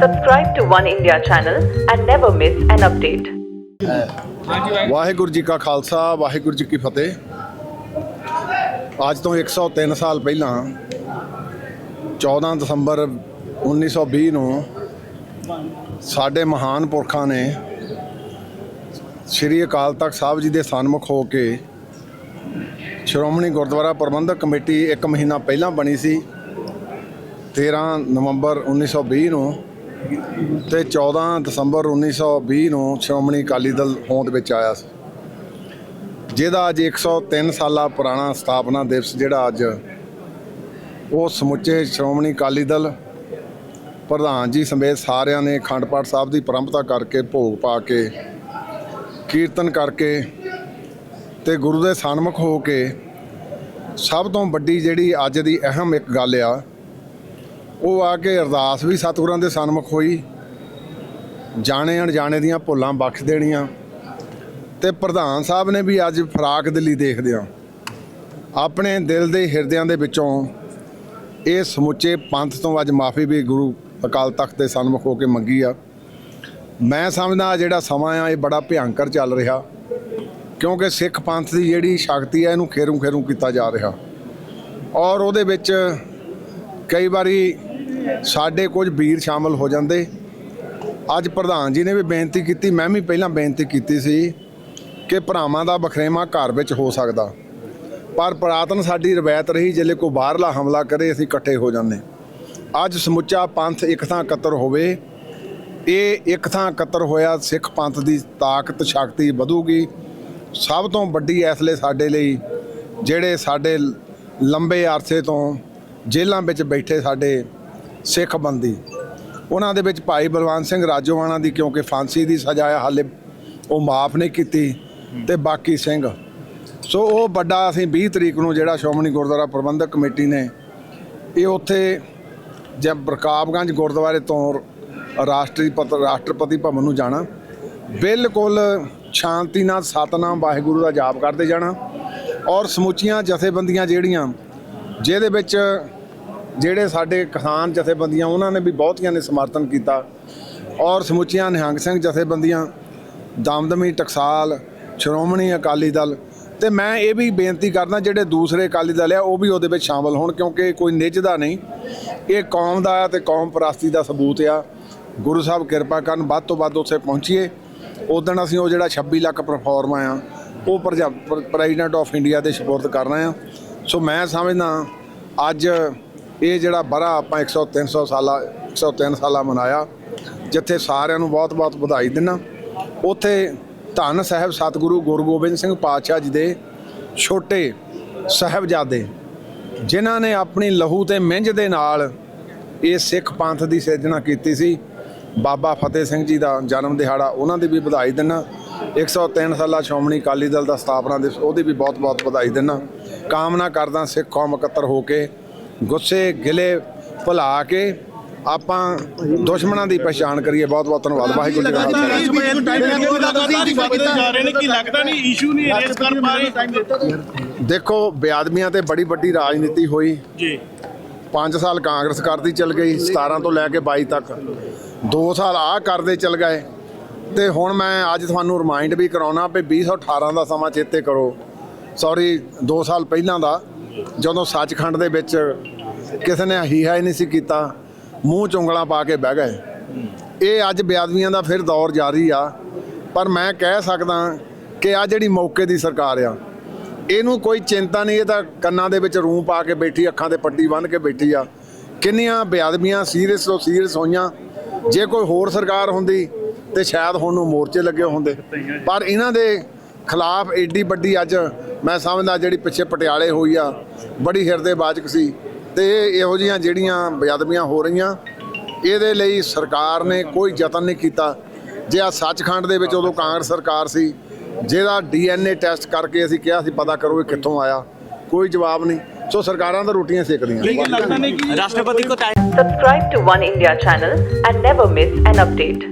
Subscribe to One India channel and never miss an update. Waheguru ji ਕਾ ਖਾਲਸਾ, ਵਾਹਿਗੁਰੂ ਜੀ ਕੀ ਫਤਿਹ ਅੱਜ ਤੋਂ 103 ਸਾਲ ਪਹਿਲਾਂ 14 ਦਸੰਬਰ 1920 ਨੂੰ ਸਾਡੇ ਮਹਾਨ ਪੁਰਖਾਂ ਨੇ ਸ੍ਰੀ ਅਕਾਲ ਤਖਤ ਸਾਹਿਬ ਜੀ ਦੇ ਸਨਮੁਖ ਹੋ ਕੇ ਸ਼੍ਰੋਮਣੀ ਗੁਰਦੁਆਰਾ ਪ੍ਰਬੰਧਕ ਕਮੇਟੀ ਇੱਕ ਮਹੀਨਾ ਪਹਿਲਾਂ ਬਣੀ ਸੀ 13 ਨਵੰਬਰ 1920 ਨੂੰ ਤੇ 14 ਦਸੰਬਰ 1920 ਨੂੰ ਸ਼੍ਰੋਮਣੀ ਅਕਾਲੀ ਦਲ ਹੋਂਦ ਵਿੱਚ ਆਇਆ ਸੀ। ਜਿਹਦਾ ਅੱਜ 103 ਸਾਲਾ ਪੁਰਾਣਾ ਸਥਾਪਨਾ ਦਿਵਸ ਜਿਹੜਾ ਅੱਜ ਉਹ ਸਮੁੱਚੇ ਸ਼੍ਰੋਮਣੀ ਅਕਾਲੀ ਦਲ ਪ੍ਰਧਾਨ ਜੀ ਸਮੇਤ ਸਾਰਿਆਂ ਨੇ ਅਖੰਡ ਪਾਠ ਸਾਹਿਬ ਦੀ ਪਰੰਪਰਾ ਕਰਕੇ ਭੋਗ ਪਾ ਕੇ, ਕੀਰਤਨ ਕਰਕੇ ਤੇ ਗੁਰੂ ਦੇ ਸਨਮੁਖ ਹੋ ਕੇ ਸਭ ਤੋਂ ਵੱਡੀ ਜਿਹੜੀ ਅੱਜ ਦੀ ਅਹਿਮ ਇੱਕ ਗੱਲ ਆ ਉਹ ਆ ਕੇ ਅਰਦਾਸ ਵੀ ਸਤਿਗੁਰਾਂ ਦੇ ਸਨਮੁਖ ਹੋਈ। ਜਾਣੇ ਅਣਜਾਣੇ ਦੀਆਂ ਭੁੱਲਾਂ ਬਖਸ਼ ਦੇਣੀਆਂ। ਤੇ ਪ੍ਰਧਾਨ ਸਾਹਿਬ ਨੇ ਵੀ ਅੱਜ ਫਰਾਕ ਦਿਲੀ ਦੇਖਦਿਆਂ ਆਪਣੇ ਦਿਲ ਦੇ ਹਿਰਦਿਆਂ ਦੇ ਵਿੱਚੋਂ ਇਹ ਸਮੁੱਚੇ ਪੰਥ ਤੋਂ ਅੱਜ ਮਾਫੀ ਵੀ ਗੁਰੂ ਅਕਾਲ ਤਖਤ ਦੇ ਸਨਮੁਖ ਹੋ ਕੇ ਮੰਗੀ ਆ। ਮੈਂ ਸਮਝਦਾ ਜਿਹੜਾ ਸਮਾਂ ਆ, ਇਹ ਬੜਾ ਭਿਆਨਕ ਚੱਲ ਰਿਹਾ। ਕਿਉਂਕਿ ਸਿੱਖ ਪੰਥ ਦੀ ਜਿਹੜੀ ਸ਼ਕਤੀ ਹੈ ਇਹਨੂੰ ਖੇਰੂ ਖੇਰੂ ਕੀਤਾ ਜਾ ਰਿਹਾ। ਔਰ ਉਹਦੇ ਵਿੱਚ ਕਈ ਵਾਰੀ ਸਾਡੇ ਕੁਝ ਵੀਰ ਸ਼ਾਮਲ ਹੋ ਜਾਂਦੇ। ਅੱਜ ਪ੍ਰਧਾਨ ਜੀ ਨੇ ਵੀ ਬੇਨਤੀ ਕੀਤੀ, ਮੈਂ ਵੀ ਪਹਿਲਾਂ ਬੇਨਤੀ ਕੀਤੀ ਸੀ ਕਿ ਭਰਾਵਾਂ ਦਾ ਬਖਰੇਵਾ ਘਰ ਵਿੱਚ ਹੋ ਸਕਦਾ। ਪਰ ਪੁਰਾਤਨ ਸਾਡੀ ਰਵਾਇਤ ਰਹੀ ਜਿਲੇ ਕੋਈ ਬਾਹਰਲਾ ਹਮਲਾ ਕਰੇ, ਅਸੀਂ ਇਕੱਠੇ ਹੋ ਜਾਂਦੇ। ਅੱਜ ਸਮੁੱਚਾ ਪੰਥ ਇੱਕ ਥਾਂ ਇਕੱਤਰ ਹੋਵੇ, ਇਹ ਇੱਕ ਥਾਂ ਇਕੱਤਰ ਹੋਇਆ, ਸਿੱਖ ਪੰਥ ਦੀ ਤਾਕਤ, ਸ਼ਕਤੀ ਵਧੂਗੀ। ਸਭ ਤੋਂ ਵੱਡੀ ਐਸਲੇ ਸਾਡੇ ਲਈ, ਜਿਹੜੇ ਸਾਡੇ ਲੰਬੇ ਅਰਸੇ ਤੋਂ ਜੇਲ੍ਹਾਂ ਵਿੱਚ ਬੈਠੇ ਸਾਡੇ ਸਿੱਖ ਬੰਦੀ। ਉਹਨਾਂ ਦੇ ਵਿੱਚ ਭਾਈ ਬਲਵੰਤ ਸਿੰਘ ਰਾਜੋਵਾਣਾ ਦੀ ਕਿਉਂਕਿ ਫਾਂਸੀ ਦੀ ਸਜ਼ਾ ਆ, ਹਾਲੇ ਉਹ ਮਾਫ ਨਹੀਂ ਕੀਤੀ ਤੇ ਬਾਕੀ ਸਿੰਘ। ਸੋ ਉਹ ਵੱਡਾ ਅਸੀਂ 20 ਤਰੀਕ ਨੂੰ ਜਿਹੜਾ ਸ਼੍ਰੋਮਣੀ ਗੁਰਦੁਆਰਾ ਪ੍ਰਬੰਧਕ ਕਮੇਟੀ ਨੇ, ਇਹ ਉੱਥੇ ਜਦ ਰਕਾਬਗੰਜ ਗੁਰਦੁਆਰੇ ਤੋਂ ਰਾਸ਼ਟਰੀ ਪਤ, ਰਾਸ਼ਟਰਪਤੀ ਭਵਨ ਨੂੰ ਜਾਣਾ, ਬਿਲਕੁਲ ਸ਼ਾਂਤੀ ਨਾਲ ਸਤਨਾਮ ਵਾਹਿਗੁਰੂ ਦਾ ਜਾਪ ਕਰਦੇ ਜਾਣਾ ਔਰ ਸਮੁੱਚੀਆਂ ਜਥੇਬੰਦੀਆਂ ਜਿਹੜੀਆਂ, ਜਿਹਦੇ ਵਿੱਚ ਜਿਹੜੇ ਸਾਡੇ ਕਿਸਾਨ ਜਥੇਬੰਦੀਆਂ, ਉਹਨਾਂ ਨੇ ਵੀ ਬਹੁਤੀਆਂ ਨੇ ਸਮਰਥਨ ਕੀਤਾ। ਔਰ ਸਮੁੱਚੀਆਂ ਨਿਹੰਗ ਸਿੰਘ ਜਥੇਬੰਦੀਆਂ, ਦਮਦਮੀ, ਟਕਸਾਲ, ਸ਼੍ਰੋਮਣੀ ਅਕਾਲੀ ਦਲ ਤੇ ਮੈਂ ਇਹ ਵੀ ਬੇਨਤੀ ਕਰਦਾ, ਜਿਹੜੇ ਦੂਸਰੇ ਅਕਾਲੀ ਦਲ ਆ, ਉਹ ਵੀ ਉਹਦੇ ਵਿੱਚ ਸ਼ਾਮਲ ਹੋਣ, ਕਿਉਂਕਿ ਕੋਈ ਨਿੱਜ ਦਾ ਨਹੀਂ। ਇਹ ਕੌਮ ਦਾ ਆ ਤੇ ਕੌਮ ਪ੍ਰਸਤੀ ਦਾ ਸਬੂਤ ਆ। ਗੁਰੂ ਸਾਹਿਬ ਕਿਰਪਾ ਕਰਨ, ਵੱਧ ਤੋਂ ਵੱਧ ਉੱਥੇ ਪਹੁੰਚੀਏ। ਉਦੋਂ ਅਸੀਂ ਉਹ ਜਿਹੜਾ 26 ਲੱਖ ਪਰਫਾਰਮਾ ਆ, ਉਹ ਪ੍ਰੈਜ਼ੀਡੈਂਟ ਆਫ ਇੰਡੀਆ ਦੇ ਸਪੋਰਟ ਕਰਨਾ ਆ। ਸੋ ਮੈਂ ਸਮਝਦਾ ਅੱਜ ਇਹ ਜਿਹੜਾ ਬੜਾ ਆਪਾਂ 100 300 ਸਾਲਾ 103 ਸਾਲਾ ਮਨਾਇਆ, ਜਿੱਥੇ ਸਾਰਿਆਂ ਨੂੰ ਬਹੁਤ-ਬਹੁਤ ਵਧਾਈ ਦਿੰਨਾ ਉੱਥੇ ਧੰਨ ਸਾਹਿਬ ਸਤਿਗੁਰੂ ਗੁਰੂ ਗੋਬਿੰਦ ਸਿੰਘ ਪਾਤਸ਼ਾਹ ਜੀ ਦੇ ਛੋਟੇ ਸਾਹਿਬਜ਼ਾਦੇ, ਜਿਨ੍ਹਾਂ ਨੇ ਆਪਣੀ ਲਹੂ ਤੇ ਮਿੰਝ ਦੇ ਨਾਲ ਇਹ ਸਿੱਖ ਪੰਥ ਦੀ ਸਿਰਜਣਾ ਕੀਤੀ ਸੀ। ਬਾਬਾ ਫਤਿਹ ਸਿੰਘ ਜੀ ਦਾ ਜਨਮ ਦਿਹਾੜਾ ਉਹਨਾਂ ਦੀ ਵੀ ਵਧਾਈ ਦਿੰਨਾ 103 ਸਾਲਾ ਸ਼੍ਰੋਮਣੀ ਅਕਾਲੀ ਦਲ ਦਾ ਸਥਾਪਨਾ ਦਿਵਸ, ਉਹਦੀ ਵੀ ਬਹੁਤ-ਬਹੁਤ ਵਧਾਈ ਦਿੰਨਾ ਕਾਮਨਾ ਕਰਦਾ ਸਿੱਖ ਕੌਮ ਇਕੱਤਰ ਹੋ ਕੇ ਗੁੱਸੇ ਗਿਲੇ ਭੁਲਾ ਕੇ ਆਪਾਂ ਦੁਸ਼ਮਣਾਂ ਦੀ ਪਛਾਣ ਕਰੀਏ। ਬਹੁਤ-ਬਹੁਤ ਧੰਨਵਾਦ। ਵਾਹਿਗੁਰੂ ਜੀ ਕਾ ਖਾਲਸਾ। ਦੇਖੋ ਬੇਆਦਮੀਆਂ ਤੇ ਬੜੀ ਵੱਡੀ ਰਾਜਨੀਤੀ ਹੋਈ। ਜੀ। 5 ਸਾਲ ਕਾਂਗਰਸ ਕਰਦੀ ਚੱਲ ਗਈ 17 ਤੋਂ ਲੈ ਕੇ 22 ਤੱਕ। 2 ਸਾਲ ਆਹ ਕਰਦੇ ਚੱਲ ਗਏ। ਤੇ ਹੁਣ ਮੈਂ ਅੱਜ ਤੁਹਾਨੂੰ ਰਿਮਾਈਂਡ ਵੀ ਕਰਾਉਣਾ ਵੀ 2018 ਦਾ ਸਮਾਂ ਚੇਤੇ ਕਰੋ। ਸੌਰੀ 2 ਸਾਲ ਪਹਿਲਾਂ ਦਾ। ਜਦੋਂ ਸੱਚਖੰਡ ਦੇ ਵਿੱਚ ਕਿਸੇ ਨੇ ਹੀਹਾ ਹੀ ਨਹੀਂ ਸੀ ਕੀਤਾ, ਮੂੰਹ ਚੁੰਗਲਾਂ ਪਾ ਕੇ ਬਹਿ ਗਏ। ਇਹ ਅੱਜ ਬੇਅਦਬੀਆਂ ਦਾ ਫਿਰ ਦੌਰ ਜਾਰੀ ਆ। ਪਰ ਮੈਂ ਕਹਿ ਸਕਦਾ ਕਿ ਆ ਜਿਹੜੀ ਮੌਕੇ ਦੀ ਸਰਕਾਰ ਆ, ਇਹਨੂੰ ਕੋਈ ਚਿੰਤਾ ਨਹੀਂ, ਇਹ ਤਾਂ ਕੰਨਾਂ ਦੇ ਵਿੱਚ ਰੂੰ ਪਾ ਕੇ ਬੈਠੀ, ਅੱਖਾਂ ਤੇ ਪੱਟੀ ਬੰਨ੍ਹ ਕੇ ਬੈਠੀ ਆ। ਕਿੰਨੀਆਂ ਬੇਅਦਬੀਆਂ ਸੀਰੀਅਸ ਤੋਂ ਸੀਰੀਅਸ ਹੋਈਆਂ, ਜੇ ਕੋਈ ਹੋਰ ਸਰਕਾਰ ਹੁੰਦੀ ਤੇ ਸ਼ਾਇਦ ਹੁਣ ਨੂੰ ਮੋਰਚੇ ਲੱਗੇ ਹੁੰਦੇ। ਪਰ ਇਹਨਾਂ ਦੇ ਖਿਲਾਫ ਏਡੀ ਵੱਡੀ ਅੱਜ ਮੈਂ ਸਮਝਦਾ ਜਿਹੜੀ ਪਿੱਛੇ ਪਟਿਆਲੇ ਹੋਈ ਆ ਬੜੀ ਹਿਰਦੇ ਬਾਜਕ ਸੀ ਤੇ ਇਹੋ ਜੀਆਂ ਜਿਹੜੀਆਂ ਬੇਅਦਬੀਆਂ ਹੋ ਰਹੀਆਂ ਇਹਦੇ ਲਈ ਸਰਕਾਰ ਨੇ ਕੋਈ ਯਤਨ ਨਹੀਂ ਕੀਤਾ। ਜੇ ਆ ਸੱਚਖੰਡ ਦੇ ਵਿੱਚ ਉਦੋਂ ਕਾਂਗਰਸ ਸਰਕਾਰ ਸੀ ਜਿਹਦਾ ਡੀਐਨਏ ਟੈਸਟ ਕਰਕੇ ਅਸੀਂ ਕਿਹਾ ਸੀ ਪਤਾ ਕਰੋ ਇਹ ਕਿੱਥੋਂ ਆਇਆ ਕੋਈ ਜਵਾਬ ਨਹੀਂ। ਸੋ ਸਰਕਾਰਾਂ ਦਾ ਰੋਟੀਆਂ ਸੇਕਦੀਆਂ ਰਾਸ਼ਟਰਪਤੀ ਕੋ subscribe to One India channel and never miss an update